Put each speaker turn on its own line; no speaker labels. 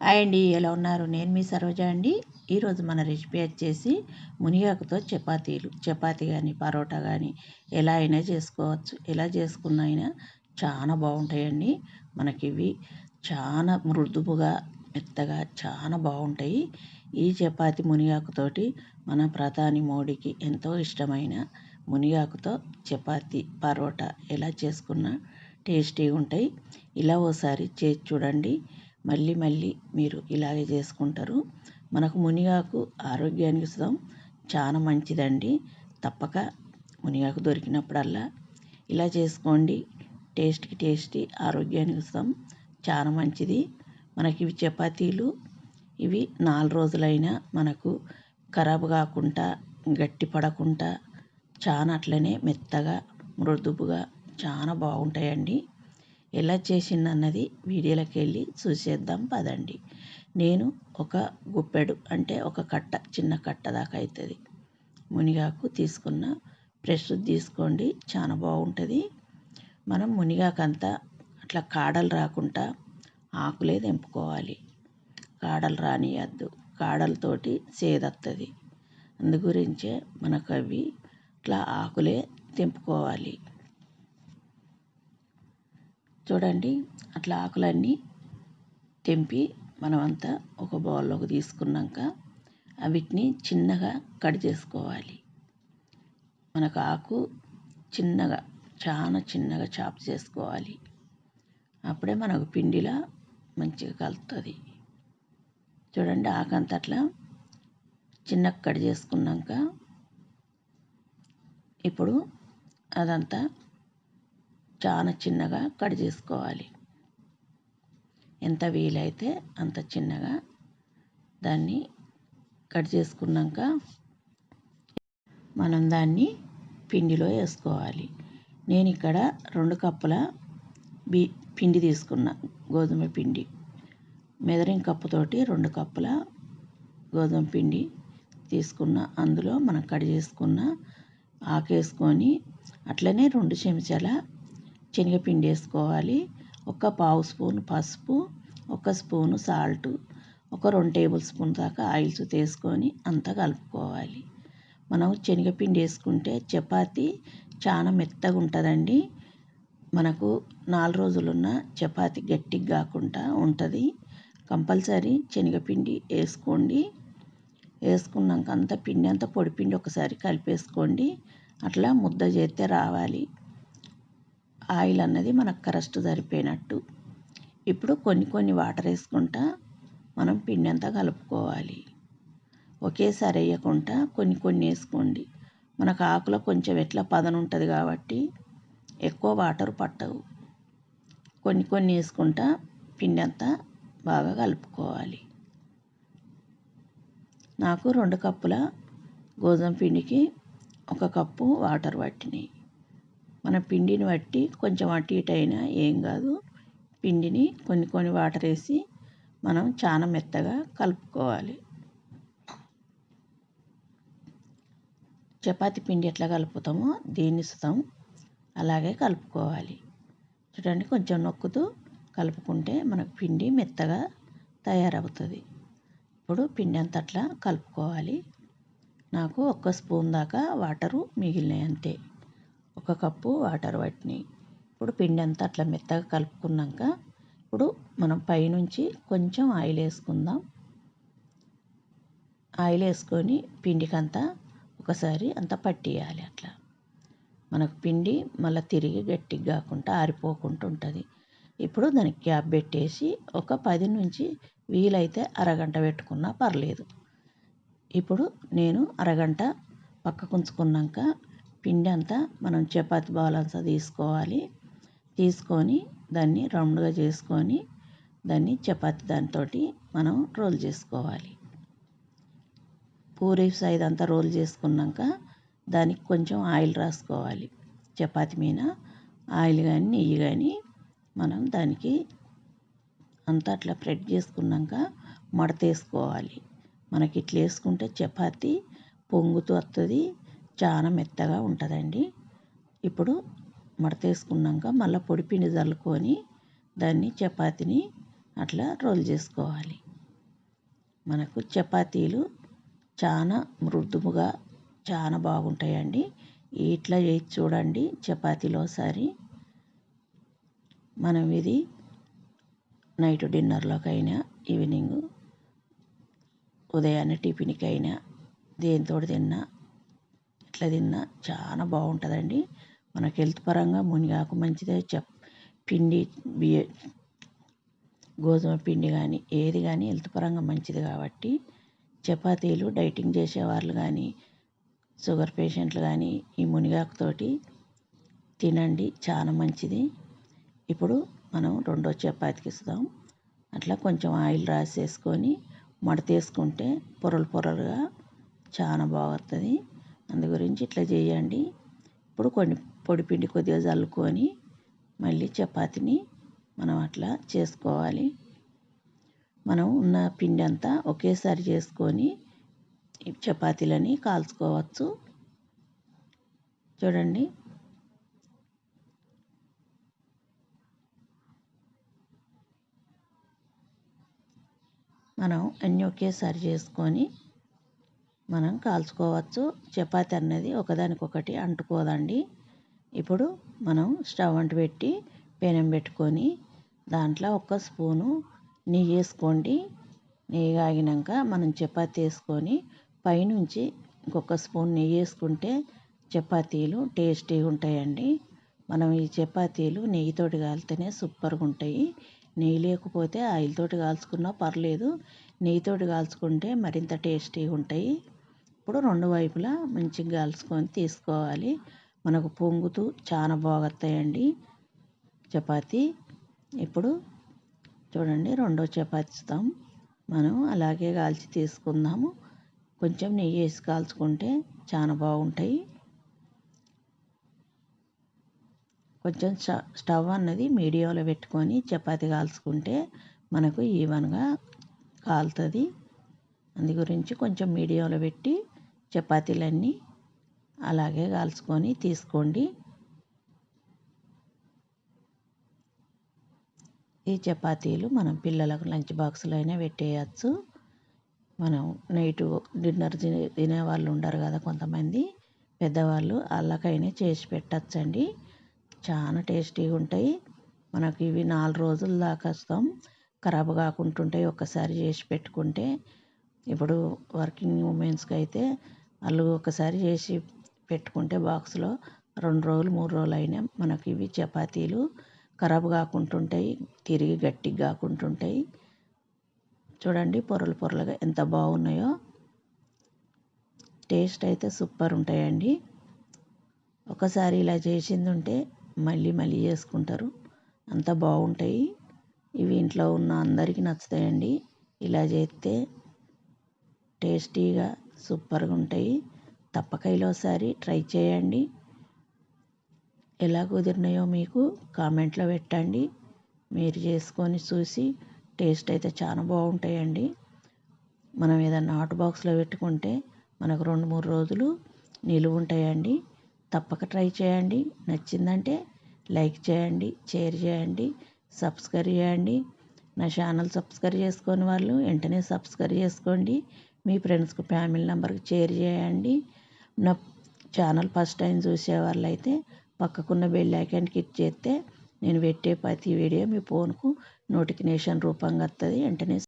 Hi అండి ఎలా ఉన్నారు? నేను మీ సరోజ అండి. ఈరోజు మన రెసిపీ వచ్చేసి మునిగాకుతో చపాతీలు. చపాతీ కానీ పరోటా కానీ ఎలా అయినా చేసుకోవచ్చు. ఎలా చేసుకున్న అయినా చాలా బాగుంటాయండి. మనకి ఇవి చాలా మృదువుగా మెత్తగా చాలా బాగుంటాయి. ఈ చపాతి మునిగాకుతోటి మన ప్రధాని మోడీకి ఎంతో ఇష్టమైన మునిగాకుతో చపాతి పరోటా ఎలా చేసుకున్నా టేస్టీగా ఉంటాయి ఇలా ఓసారి చేసి చూడండి. మళ్ళీ మళ్ళీ మీరు ఇలాగే చేసుకుంటారు. మనకు మునిగాకు ఆరోగ్యానికి సుతం చాలా మంచిదండి. తప్పక మునిగాకు దొరికినప్పుడల్లా ఇలా చేసుకోండి. టేస్ట్కి టేస్టీ ఆరోగ్యానికి సుతం చాలా మంచిది. మనకి ఇవి చపాతీలు ఇవి నాలుగు రోజులైనా మనకు ఖరాబ్ కాకుండా గట్టి పడకుండా చాలా అట్లనే మెత్తగా మృదువుగా చాలా బాగుంటాయండి. ఎలా చేసిందన్నది వీడియోలోకి వెళ్ళి చూసేద్దాం పదండి. నేను ఒక గుప్పెడు అంటే ఒక కట్ట చిన్న కట్ట దాకా అవుతుంది మునిగాకు తీసుకున్న ఫ్రెష్ తీసుకోండి చాలా బాగుంటుంది మనం మునిగాకంతా అట్లా కాడలు రాకుండా ఆకులే తెంపుకోవాలి. కాడలు రానియద్దు కాడలతోటి సేదత్తది. అందు గురించే మనకు అవి ఇట్లా ఆకులే తెంపుకోవాలి. చూడండి. అట్లా ఆకులన్నీ తెంపి మనమంతా ఒక బౌల్లోకి తీసుకున్నాక వీటిని చిన్నగా కట్ చేసుకోవాలి. మనకు ఆకు చిన్నగా చాలా చిన్నగా చాప్ చేసుకోవాలి. అప్పుడే మనకు పిండిలా మంచిగా కలుతుంది చూడండి ఆకంత అట్లా చిన్నగా కట్ చేసుకున్నాక ఇప్పుడు అదంతా చాలా చిన్నగా కట్ చేసుకోవాలి. ఎంత వీలైతే అంత చిన్నగా దాన్ని కట్ చేసుకున్నాక మనం దాన్ని పిండిలో వేసుకోవాలి. నేను ఇక్కడ రెండు కప్పుల బి పిండి తీసుకున్నా గోధుమ పిండి. మెదరింగ్ కప్పుతోటి రెండు కప్పుల గోధుమ పిండి తీసుకున్న అందులో మనం కట్ చేసుకున్న ఆకేసుకొని అట్లనే రెండు చెంచాల శనగపిండి వేసుకోవాలి. ఒక పావు స్పూన్ పసుపు ఒక స్పూను సాల్ట్ ఒక రెండు టేబుల్ స్పూన్ దాకా ఆయిల్స్ తీసుకొని అంతా కలుపుకోవాలి. మనం శనగపిండి వేసుకుంటే చపాతి చాలా మెత్తగా ఉంటుందండి. మనకు నాలుగు రోజులున్న చపాతి గట్టిగా కాకుండా ఉంటుంది. కంపల్సరీ శనగపిండి వేసుకోండి. వేసుకున్నాక అంత పిండి అంతా పొడిపిండి ఒకసారి కలిపేసుకోండి. అట్లా ముద్ద చేస్తే రావాలి. ఆయిల్ అన్నది మనకు కరెస్ట్ సరిపోయినట్టు. ఇప్పుడు కొన్ని కొన్ని వాటర్ వేసుకుంటా మనం పిండి అంతా కలుపుకోవాలి. ఒకేసారి వేయకుండా కొన్ని కొన్ని వేసుకోండి. మనకు ఆకులో కొంచెం ఎట్లా పదన ఉంటుంది కాబట్టి ఎక్కువ వాటర్ పట్టవు. కొన్ని కొన్ని వేసుకుంటా పిండి అంతా బాగా కలుపుకోవాలి. నాకు రెండు కప్పుల గోధుమ పిండికి ఒక కప్పు వాటర్ పట్టినాయి. మన పిండిని బట్టి కొంచెం అటు ఇటు అయినా ఏం కాదు. పిండిని కొన్ని కొన్ని వాటర్ వేసి మనం చాలా మెత్తగా కలుపుకోవాలి. చపాతి పిండి ఎట్లా కలుపుతామో దీన్ని ఇస్తాం అలాగే కలుపుకోవాలి. చూడండి కొంచెం నొక్కుతూ కలుపుకుంటే మనకు పిండి మెత్తగా తయారవుతుంది. ఇప్పుడు పిండి అంత అట్లా కలుపుకోవాలి. నాకు ఒక్క స్పూన్ దాకా వాటరు మిగిలినాయి అంతే. ఒక కప్పు వాటర్ పట్టినాయి ఇప్పుడు పిండి అంతా అట్లా మెత్తగా కలుపుకున్నాక ఇప్పుడు మనం పైనుంచి కొంచెం ఆయిల్ వేసుకుందాం. ఆయిల్ వేసుకొని పిండికంతా ఒకసారి అంతా పట్టియాలి అట్లా. మనకు పిండి మళ్ళీ తిరిగి గట్టిగా కాకుండా ఆరిపోకుండా ఉంటుంది. ఇప్పుడు దానికి క్యాప్ పెట్టేసి ఒక పది నుంచి వీలైతే అరగంట పెట్టుకున్నా పర్లేదు. ఇప్పుడు నేను అరగంట పక్కకు ఉంచుకున్నాక పిండి అంతా మనం చపాతి బాల్ తీసుకోవాలి. తీసుకొని దాన్ని రౌండ్గా చేసుకొని దాన్ని చపాతి దానితో మనం రోల్ చేసుకోవాలి. పూరి సైజ్ అంతా రోల్ చేసుకున్నాక దానికి కొంచెం ఆయిల్ రాసుకోవాలి. చపాతి మీద ఆయిల్ కానీ నెయ్యి కానీ మనం దానికి అంతా అట్లా ప్రెడ్ చేసుకున్నాక మడత వేసుకోవాలి మనకి ఇట్లా వేసుకుంటే చపాతి పొంగుతూ వస్తుంది చాలా మెత్తగా ఉంటుందండి. ఇప్పుడు మడతేసుకున్నాక మళ్ళీ పొడి పిండి చల్లుకొని దాన్ని చపాతీని అట్లా రోల్ చేసుకోవాలి. మనకు చపాతీలు చాలా మృదుముగా చాలా బాగుంటాయండి. ఇట్లా చేసి చూడండి చపాతీలో ఒకసారి. మనం ఇది నైట్ డిన్నర్లోకైనా ఈవినింగ్ ఉదయాన్నే టిఫిన్కైనా దేనితో తిన్నా ఇట్లా తిన్నా చాలా బాగుంటుందండి. మనకి హెల్త్ పరంగా మునిగాకు మంచిదే. చెప్ పిండి బియ్య గోధుమ పిండి కానీ ఏది కానీ హెల్త్ పరంగా మంచిది కాబట్టి చపాతీలు డైటింగ్ చేసేవాళ్ళు కానీ షుగర్ పేషెంట్లు కానీ ఈ మునిగాకుతోటి తినండి. చాలా మంచిది. ఇప్పుడు మనం రెండో చపాతీకి ఇస్తాం. అట్లా కొంచెం ఆయిల్ రాసేసుకొని మడతేసుకుంటే పొరలు పొరలుగా చాలా బాగుంటుంది అందు గురించి ఇట్లా చేయండి. ఇప్పుడు కొన్ని పొడిపిండి కొద్దిగా చల్లుకొని మళ్ళీ చపాతీని మనం అట్లా చేసుకోవాలి. మనం ఉన్న పిండి అంతా ఒకేసారి చేసుకొని చపాతీలని కాల్చుకోవచ్చు. చూడండి. మనం అన్నీ ఒకేసారి చేసుకొని మనం కాల్చుకోవచ్చు. చపాతి అన్నది ఒకదానికొకటి అంటుకోదండి. ఇప్పుడు మనం స్టవ్ అంటు పెట్టి పెనం పెట్టుకొని దాంట్లో ఒక స్పూను నెయ్యి వేసుకోండి. నెయ్యి కాగినాక మనం చపాతి వేసుకొని పైనుంచి ఇంకొక స్పూన్ నెయ్యి వేసుకుంటే చపాతీలు టేస్టీగా ఉంటాయండి. మనం ఈ చపాతీలు నెయ్యితోటి కాలితేనే సూపర్గా ఉంటాయి. నెయ్యి లేకపోతే ఆయిల్తోటి కాల్చుకున్నా పర్లేదు. నెయ్యితోటి కాల్చుకుంటే మరింత టేస్టీగా ఉంటాయి. ఇప్పుడు రెండు వైపులా మంచిగా కాల్చుకొని తీసుకోవాలి. మనకు పొంగుతూ చాలా బాగుతాయండి చపాతీ. ఇప్పుడు చూడండి రెండో చపాతీ ఇస్తాం. మనం అలాగే కాల్చి తీసుకుందాము. కొంచెం నెయ్యి వేసి కాల్చుకుంటే చాలా బాగుంటాయి. కొంచెం స్టవ్ అన్నది మీడియంలో పెట్టుకొని చపాతి కాల్చుకుంటే మనకు ఈవెన్గా కాలుతుంది. అందు గురించి కొంచెం మీడియంలో పెట్టి చపాతీలన్నీ అలాగే కాల్చుకొని తీసుకోండి. ఈ చపాతీలు మనం పిల్లలకు లంచ్ బాక్స్లో అయినా పెట్టేయచ్చు. మనం నైట్ డిన్నర్ తినే వాళ్ళు ఉండరు కదా కొంతమంది. పెద్దవాళ్ళు వాళ్ళకైనా చేసి పెట్టచ్చండి. చాలా టేస్టీగా ఉంటాయి. మనకి ఇవి నాలుగు రోజుల దాకా వస్తాం. ఖరాబ్ కాకుంటుంటాయి ఒక్కసారి చేసి పెట్టుకుంటే ఇప్పుడు వర్కింగ్ ఉమెన్స్కి అయితే వాళ్ళు ఒకసారి చేసి పెట్టుకుంటే బాక్స్లో రెండు రోజులు మూడు రోజులు అయినా మనకి ఇవి చపాతీలు ఖరాబ్ కాకుంటుంటాయి తిరిగి గట్టిగా కాకుంటుంటాయి. చూడండి పొరలు పొరలుగా ఎంత బాగున్నాయో. టేస్ట్ అయితే సూపర్ ఉంటాయండి. ఒకసారి ఇలా చేసింది ఉంటే మళ్ళీ మళ్ళీ చేసుకుంటారు. అంత బాగుంటాయి. ఇవి ఇంట్లో ఉన్న అందరికీ నచ్చుతాయండి. ఇలా చేస్తే టేస్టీగా సూపర్గా ఉంటాయి తప్పక ఒకసారి ట్రై చేయండి. ఎలా కుదిరినాయో మీకు కామెంట్లో పెట్టండి. మీరు చేసుకొని చూసి టేస్ట్ అయితే చాలా బాగుంటాయండి. మనం ఏదైనా హాట్ బాక్స్లో పెట్టుకుంటే మనకు రెండు మూడు రోజులు నిలువ ఉంటాయండి. తప్పక ట్రై చేయండి. నచ్చిందంటే లైక్ చేయండి షేర్ చేయండి సబ్స్క్రైబ్ చేయండి. నా ఛానల్ సబ్స్క్రైబ్ చేసుకొని వాళ్ళు వెంటనే సబ్స్క్రైబ్ చేసుకోండి. మీ ఫ్రెండ్స్కి ఫ్యామిలీ నెంబర్కి షేర్ చేయండి. నా ఛానల్ ఫస్ట్ టైం చూసే వాళ్ళు అయితే పక్కకున్న బెల్ ఐకాన్ క్లిక్ చేస్తే నేను పెట్టే ప్రతి వీడియో మీ ఫోన్కు నోటిఫికేషన్ రూపంగా వస్తుంది వెంటనే